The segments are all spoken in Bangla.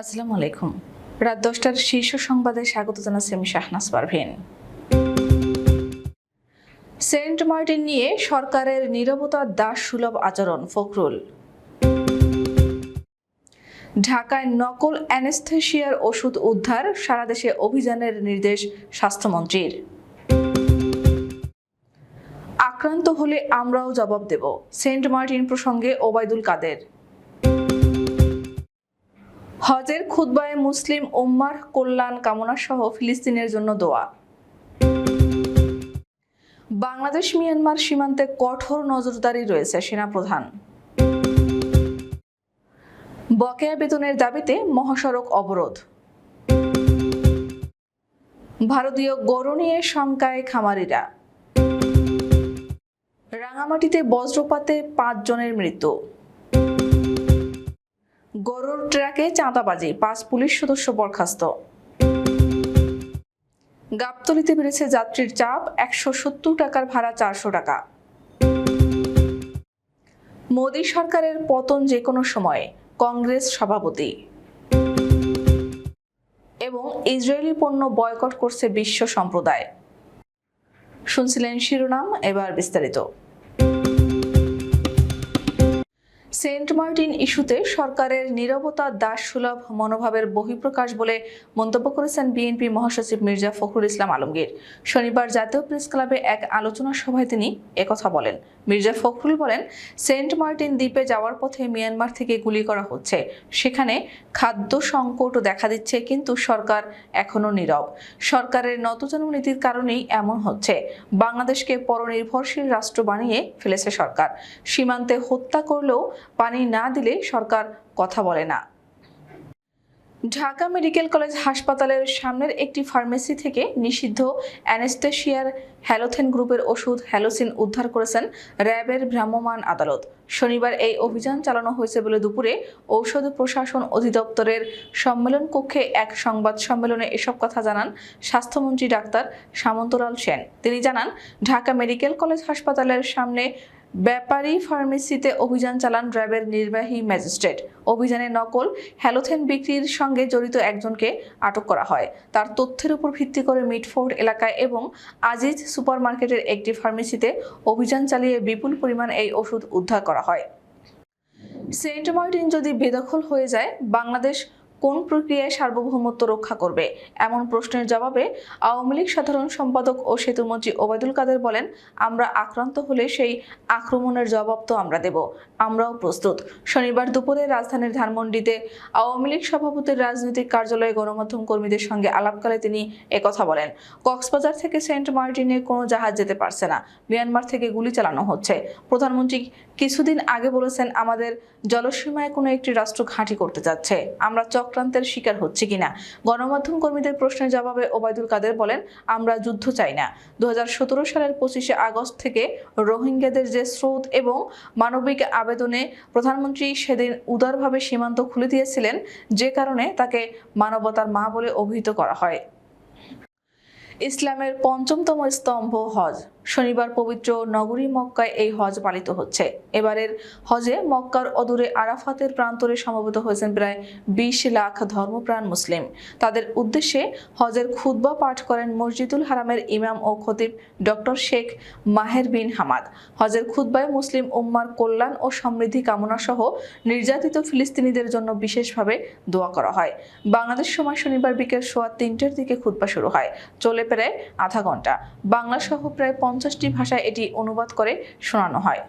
আসসালামু আলাইকুম। রাত দশটার শীর্ষ সংবাদে স্বাগত জানাচ্ছি আমি শাহনাজ পারভিন। সেন্ট মার্টিন নিয়ে সরকারের নীরবতার দাস সুলভ আচরণ, ফখরুল। ঢাকায় নকল অ্যানেস্থেশিয়ার ওষুধ উদ্ধার, সারা দেশে অভিযানের নির্দেশ স্বাস্থ্যমন্ত্রীর। আক্রান্ত হলে আমরাও জবাব দেব, সেন্ট মার্টিন প্রসঙ্গে ওবায়দুল কাদের। হজের খুতবায় মুসলিম উম্মার কল্যাণ কামনা সহ ফিলিস্তিনের জন্য দোয়া। বাংলাদেশ, মিয়ানমার সীমান্তে কঠোর নজরদারি রয়েছে সেনাপ্রধান। বকেয়া বেতনের দাবিতে মহাসড়ক অবরোধ। ভারতীয় গরু নিয়ে শঙ্কায় খামারিরা। রাঙামাটিতে বজ্রপাতে পাঁচ জনের মৃত্যু। ট্রাকে চাঁদাবাজি, পাঁচ পুলিশ সদস্য বরখাস্ত। গাবতলিতে বেড়েছে যাত্রীর চাপ, একশো সত্তর টাকার ভাড়া চারশো টাকা। মোদী সরকারের পতন যে কোনো সময়ে, কংগ্রেস সভাপতি। এবং ইসরায়েলি পণ্য বয়কট করছে বিশ্ব সম্প্রদায়। শুনছিলেন শিরোনাম, এবার বিস্তারিত। সেন্ট মার্টিন ইস্যুতে সরকারের নীরবতা দাস সুলভ মনোভাবের বহিঃপ্রকাশ বলে মন্তব্য করেছেন বিএনপি মহাসচিব মির্জা ফখরুল ইসলাম আলমগীর। শনিবার জাতীয় প্রেস ক্লাবে এক আলোচনা সভায় তিনি একথা বলেন। মির্জা ফখরুল বলেন, সেন্ট মার্টিন দ্বীপে যাওয়ার পথে মিয়ানমার থেকে গুলি করা হচ্ছে। সেখানে খাদ্য সংকট দেখা দিচ্ছে, কিন্তু সরকার এখনও নীরব। সরকারের নতজানু নীতির কারণেই এমন হচ্ছে। বাংলাদেশকে পরনির্ভরশীল রাষ্ট্র বানিয়ে ফেলেছে সরকার। সীমান্তে হত্যা করলেও পানি না দিলে সরকার কথা বলে না। ঢাকা মেডিকেল কলেজ হাসপাতালের সামনের একটি ফার্মেসি থেকে নিষিদ্ধ অ্যানেস্টেশিয়ার হ্যালোথেন গ্রুপের ওষুধ হ্যালোসিন উদ্ধার করেছেন র্যাবের ভ্রাম্যমাণ আদালত। শনিবার এই অভিযান চালানো হয়েছে বলে দুপুরে ঔষধ প্রশাসন অধিদপ্তরের সম্মেলন কক্ষে এক সংবাদ সম্মেলনে এসব কথা জানান স্বাস্থ্যমন্ত্রী ডাক্তার সামন্তলাল সেন। তিনি জানান, ঢাকা মেডিকেল কলেজ হাসপাতালের সামনে ব্যাপারী ফার্মেসিতে অভিযান চালান র্যাবের নির্বাহী ম্যাজিস্ট্রেট। অভিযানে নকল হ্যালোথেন বিক্রির সঙ্গে জড়িত একজনকে আটক করা হয়। তার তথ্যের উপর ভিত্তি করে মিটফোর্ড এলাকায় এবং আজিজ সুপারমার্কেটের একটি ফার্মেসিতে অভিযান চালিয়ে বিপুল পরিমাণ এই ওষুধ উদ্ধার করা হয়। সেন্ট মার্টিন যদি বেদখল হয়ে যায়, বাংলাদেশ কোন প্রক্রিয়ায় সার্বভৌমত্ব রক্ষা করবে? এমন প্রশ্নের জবাবে আওয়ামী লীগ সাধারণ সম্পাদক ও সেতুমন্ত্রী ওবায়দুল কাদের বলেন, আমরা আক্রান্ত হলে সেই আক্রমণের জবাব তো আমরা দেব। আমরাও প্রস্তুত। শনিবার দুপুরে রাজধানীর ধানমন্ডিতে আওয়ামী লীগ সভাপতির রাজনৈতিক কার্যালয়ে গণমাধ্যম কর্মীদের সঙ্গে আলাপকালে তিনি একথা বলেন, কক্সবাজার থেকে সেন্ট মার্টিনে কোনো জাহাজ যেতে পারছে না। মিয়ানমার থেকে গুলি চালানো হচ্ছে। প্রধানমন্ত্রী কিছুদিন আগে বলেছেন আমাদের জলসীমায় কোনো একটি রাষ্ট্র ঘাঁটি করতে যাচ্ছে। আমরা চক্রান্তের শিকার হচ্ছে কিনা? গণমাধ্যম কর্মীদের প্রশ্নের জবাবে ওবায়দুল কাদের বলেন, আমরা যুদ্ধ চাই না। দু হাজার সতেরো সালের পঁচিশে আগস্ট থেকে রোহিঙ্গাদের যে স্রোত এবং মানবিক আবেদনে প্রধানমন্ত্রী সেদিন উদারভাবে সীমান্ত খুলে দিয়েছিলেন, যে কারণে তাকে মানবতার মা বলে অভিহিত করা হয়। ইসলামের পঞ্চমতম স্তম্ভ হজ। শনিবার পবিত্র নগরী মক্কায় এই হজ পালিত হচ্ছে। এবারের হজে মক্কার অদূরে আরাফাতের প্রান্তরে সমবেত হয়েছেন প্রায় বিশ লাখ ধর্মপ্রাণ মুসলিম। তাদের উদ্দেশ্যে হজের খুতবা পাঠ করেন মসজিদুল হারামের ইমাম ও খতিব doctor Sheikh Maher bin Hamad. হজের খুতবায় মুসলিম উম্মার কল্যাণ ও সমৃদ্ধি কামনা সহ নির্যাতিত ফিলিস্তিনিদের জন্য বিশেষভাবে দোয়া করা হয়। বাংলাদেশ সময় শনিবার বিকেল সোয়া তিনটের দিকে খুতবা শুরু হয়। চলে প্রায় আধা ঘণ্টা। বাংলা সহ প্রায় পঞ্চাশটি ভাষায় এটি অনুবাদ করে শোনানো হয়।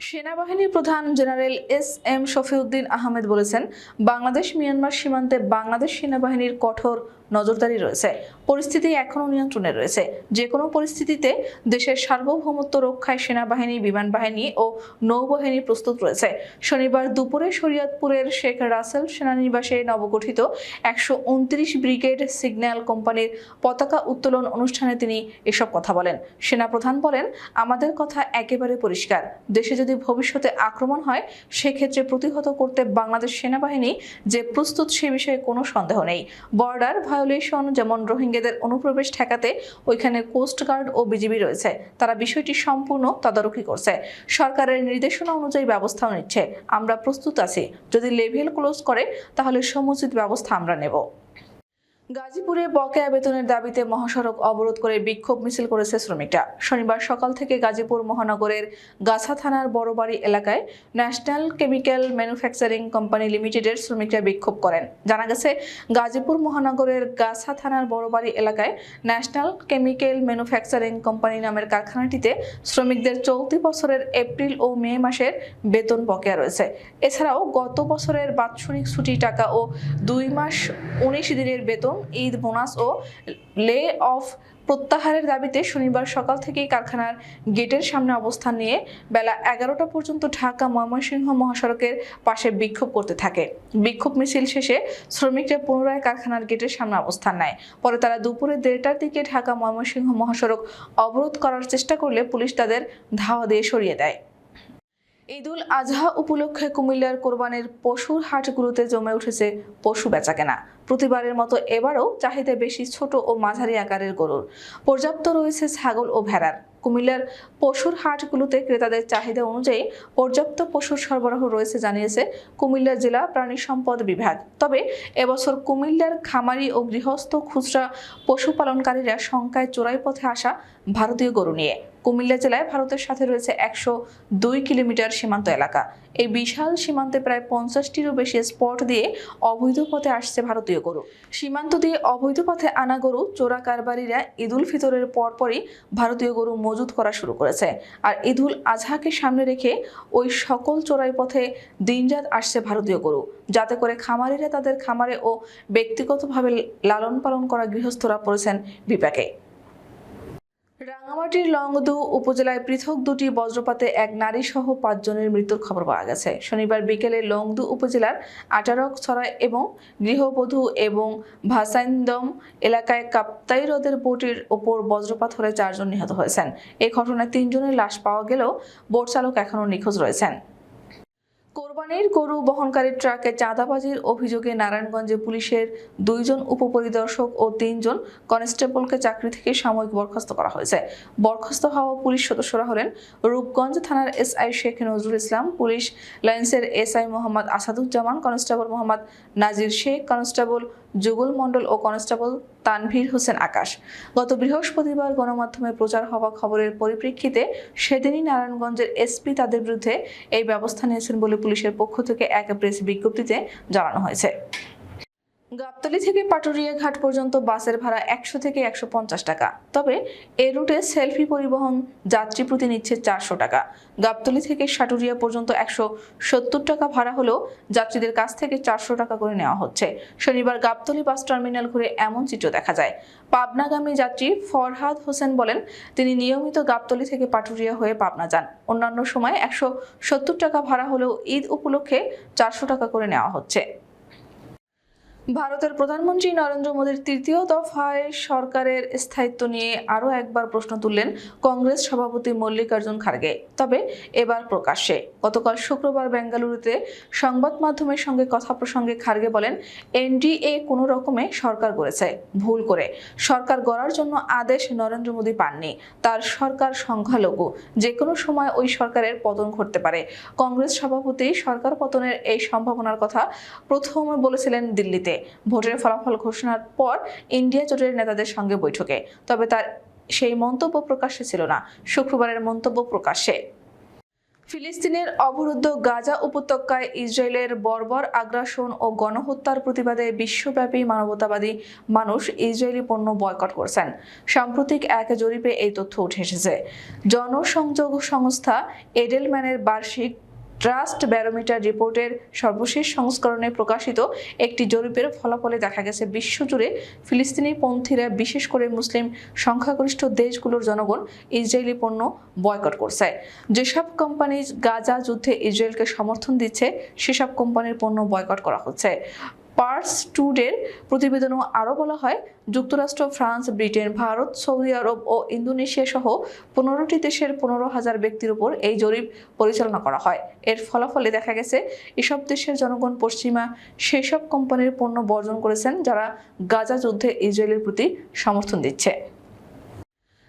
সেনাবাহিনীর প্রধান general S M Shafiuddin Ahmed বলেছেন বাংলাদেশ মিয়ানমার সীমান্তে বাংলাদেশ সেনাবাহিনীর কঠোর নজরদারি রয়েছে। পরিস্থিতি এখনও নিয়ন্ত্রণে রয়েছে। যে কোনো পরিস্থিতিতে দেশের সার্বভৌমত্ব রক্ষায় সেনাবাহিনী বিমান বাহিনী ও নৌবাহিনী প্রস্তুত রয়েছে। শনিবার দুপুরে শরীয়তপুরের শেখ রাসেল সেনানিবাসে নবগঠিত একশো উনত্রিশ ব্রিগেড সিগন্যাল কোম্পানির পতাকা উত্তোলন অনুষ্ঠানে তিনি এসব কথা বলেন। সেনাপ্রধান বলেন, আমাদের কথা একেবারে পরিষ্কার। দেশে যদি যদি ভবিষ্যতে আক্রমণ হয়, সেক্ষেত্রে প্রতিহত করতে বাংলাদেশ সেনাবাহিনী যে প্রস্তুত সে বিষয়ে কোনো সন্দেহ নেই। বর্ডার ভায়োলেশন যেমন রোহিঙ্গাদের অনুপ্রবেশ ঠেকাতে ওইখানে কোস্টগার্ড ও বিজিবি রয়েছে। তারা বিষয়টি সম্পূর্ণ তদারকি করছে। সরকারের নির্দেশনা অনুযায়ী ব্যবস্থাও নিচ্ছে। আমরা প্রস্তুত আছি। যদি লেভেল ক্লোজ করে, তাহলে সমুচিত ব্যবস্থা আমরা নেব। গাজীপুরে বকেয়া বেতনের দাবিতে মহাসড়ক অবরোধ করে বিক্ষোভ মিছিল করেছে শ্রমিকরা। শনিবার সকাল থেকে গাজীপুর মহানগরের গাছা থানার বড়বাড়ি এলাকায় ন্যাশনাল কেমিক্যাল ম্যানুফ্যাকচারিং কোম্পানি লিমিটেডের শ্রমিকরা বিক্ষোভ করেন। জানা গেছে, গাজীপুর মহানগরের গাছা থানার বড়বাড়ি এলাকায় ন্যাশনাল কেমিক্যাল ম্যানুফ্যাকচারিং কোম্পানি নামের কারখানাটিতে শ্রমিকদের চলতি বছরের এপ্রিল ও মে মাসের বেতন বকেয়া রয়েছে। এছাড়াও গত বছরের বাৎসরিক ছুটি টাকা ও দুই মাস উনিশ দিনের বেতন ঈদ বোনাস ও লে অফ প্রত্যাহারের দাবিতে শনিবার সকাল থেকেই কারখানার গেটের সামনে অবস্থান নিয়ে বেলা এগারোটা পর্যন্ত ঢাকা ময়মনসিংহ মহাসড়কের পাশে বিক্ষোভ করতে থাকে। বিক্ষোভ মিছিল শেষে শ্রমিকরা পুনরায় কারখানার গেটের সামনে অবস্থান নেয়। পরে তারা দুপুরে দেড়টার দিকে ঢাকা ময়মনসিংহ মহাসড়ক অবরোধ করার চেষ্টা করলে পুলিশ তাদের ধাওয়া দিয়ে সরিয়ে দেয়। ঈদুল আজহা উপলক্ষে কুমিল্লার কোরবানির পশুর হাটগুলোতে জমে উঠেছে পশু বেচাকেনা। প্রতিবারের মতো এবারও চাহিদা বেশি ছোট ও মাঝারি আকারের গরুর। পর্যাপ্ত রয়েছে ছাগল ও ভেড়ার। কুমিল্লার পশুর হাটগুলোতে ক্রেতাদের চাহিদা অনুযায়ী পর্যাপ্ত পশুর সরবরাহ রয়েছে জানিয়েছে কুমিল্লা জেলা প্রাণী সম্পদ বিভাগ। তবে এবছর কুমিল্লার খামারি ও গৃহস্থ খুচরা পশুপালনকারীরা সংখ্যায় চোরাই পথে আসা ভারতীয় গরু নিয়ে। কুমিল্লা জেলায় ভারতের সাথে রয়েছে একশো দুই কিলোমিটার সীমান্ত এলাকা। এই বিশাল সীমান্তে প্রায় পঞ্চাশটিরও বেশি স্পট দিয়ে অবৈধ পথে আসছে ভারতীয় গরু। সীমান্ত দিয়ে অবৈধ পথে আনা গরু চোরা কারবারিরা ঈদুল ফিতরের পরপরই ভারতীয় গরু মজুত করা শুরু করেছে। আর ঈদুল আজহাকে সামনে রেখে ওই সকল চোরাই পথে দিনজাত আসছে ভারতীয় গরু। যাতে করে খামারিরা তাদের খামারে ও ব্যক্তিগতভাবে লালন পালন করা গৃহস্থরা পড়েছেন বিপাকে। রাঙামাটির লংদু উপজেলায় পৃথক দুটি বজ্রপাতে এক নারী সহ পাঁচজনের মৃত্যুর খবর পাওয়া গেছে। শনিবার বিকেলে লংদু উপজেলার আটারক ছড়া এবং গৃহবধূ এবং ভাসাইন্দম এলাকায় কাপ্তাই হ্রদের বোটির ওপর বজ্রপাত হলে চারজন নিহত হয়েছেন। এই ঘটনায় তিনজনের লাশ পাওয়া গেলেও বোট চালক এখনও নিখোঁজ রয়েছেন। কোরবানির গরু বহনকারী ট্রাকে চাঁদাবাজির অভিযোগে নারায়ণগঞ্জে পুলিশের দুইজন উপপরিদর্শক ও তিনজন কনস্টেবলকে চাকরি থেকে সাময়িক বরখাস্ত করা হয়েছে। বরখাস্ত হওয়া পুলিশ সদস্যরা হলেন রূপগঞ্জ থানার SI Sheikh Nazrul Islam, police লাইন্সের SI Mohammad Asaduzzaman, constable Mohammad Nazir Sheikh, constable Jugal Mondal ও কনস্টেবল তানভীর হোসেন আকাশ। গত বৃহস্পতিবার গণমাধ্যমে প্রচার হওয়া খবরের পরিপ্রেক্ষিতে সেদিনই নারায়ণগঞ্জের এসপি তাদের বিরুদ্ধে এই ব্যবস্থা নিয়েছেন বলে পুলিশের পক্ষ থেকে এক প্রেস বিজ্ঞপ্তিতে জানানো হয়েছে। গাবতলী থেকে পাটুরিয়া ঘাট পর্যন্ত বাসের ভাড়া একশো থেকে একশো পঞ্চাশ টাকা। তবে এ রুটে সেলফি পরিবহন, যাত্রী প্রতি নিচ্ছে চারশো টাকা। গাবতলি থেকে সাটুরিয়া পর্যন্ত একশো সত্তর টাকা ভাড়া হলেও যাত্রীদের কাছ থেকে চারশো টাকা করে নেওয়া হচ্ছে। শনিবার গাবতলি বাস টার্মিনাল ঘুরে এমন চিত্র দেখা যায়। পাবনাগামী যাত্রী ফরহাদ হোসেন বলেন, তিনি নিয়মিত গাবতলি থেকে পাটুরিয়া হয়ে পাবনা যান। অন্যান্য সময় একশো সত্তর টাকা ভাড়া হলেও ঈদ উপলক্ষে চারশো টাকা করে নেওয়া হচ্ছে। ভারতের প্রধানমন্ত্রী নরেন্দ্র মোদীর তৃতীয় দফায় সরকারের স্থায়িত্ব নিয়ে আরও একবার প্রশ্ন তুললেন কংগ্রেস সভাপতি মল্লিকার্জুন খার্গে তবে এবার প্রকাশ্যে গতকাল শুক্রবার বেঙ্গালুরুতে সংবাদ মাধ্যমের সঙ্গে কথা প্রসঙ্গে খার্গে বলেন, এনডিএ কোনো রকমে সরকার গড়েছে। ভুল করে সরকার গড়ার জন্য আদেশ নরেন্দ্র মোদী পাননি। তার সরকার সংখ্যালঘু। যে কোনো সময় ওই সরকারের পতন ঘটতে পারে। কংগ্রেস সভাপতি সরকার পতনের এই সম্ভাবনার কথা প্রথমে বলেছিলেন দিল্লিতে। ভোটের ফলাফল ঘোষণার পর ইন্ডিয়া জোটের নেতাদের সঙ্গে বৈঠকে। তবে তার সেই মন্তব্য প্রকাশ্যে ছিল না, শুক্রবারের মন্তব্য প্রকাশ্যে। ফিলিস্তিনের অবরুদ্ধ গাজা উপত্যকায় ইসরায়েলের বর্বর আগ্রাসন ও গণহত্যার প্রতিবাদে বিশ্বব্যাপী মানবতাবাদী মানুষ ইসরায়েলি পণ্য বয়কট করছেন। সাম্প্রতিক এক জরিপে এই তথ্য উঠে এসেছে। জনসংযোগ সংস্থা এডেলম্যানের বার্ষিক ট্রাস্ট ব্যারোমিটার রিপোর্টের সর্বশেষ সংস্করণে প্রকাশিত একটি জরিপের ফলাফলে দেখা গেছে, বিশ্বজুড়ে ফিলিস্তিনি পন্থীরা বিশেষ করে মুসলিম সংখ্যাগরিষ্ঠ দেশগুলোর জনগণ ইসরায়েলি পণ্য বয়কট করছে। যেসব কোম্পানি গাজা যুদ্ধে ইসরায়েলকে সমর্থন দিচ্ছে, সেসব কোম্পানির পণ্য বয়কট করা হচ্ছে। পার্স টুডের প্রতিবেদনও আরও বলা হয়, যুক্তরাষ্ট্র, France, Britain, Bharat, Saudi Arab ও ইন্দোনেশিয়া সহ পনেরোটি দেশের পনেরো হাজার ব্যক্তির উপর এই জরিপ পরিচালনা করা হয়। এর ফলাফলে দেখা গেছে, এসব দেশের জনগণ পশ্চিমা সেসব কোম্পানির পণ্য বর্জন করেছেন যারা গাজা যুদ্ধে ইসরায়েলের প্রতি সমর্থন দিচ্ছে।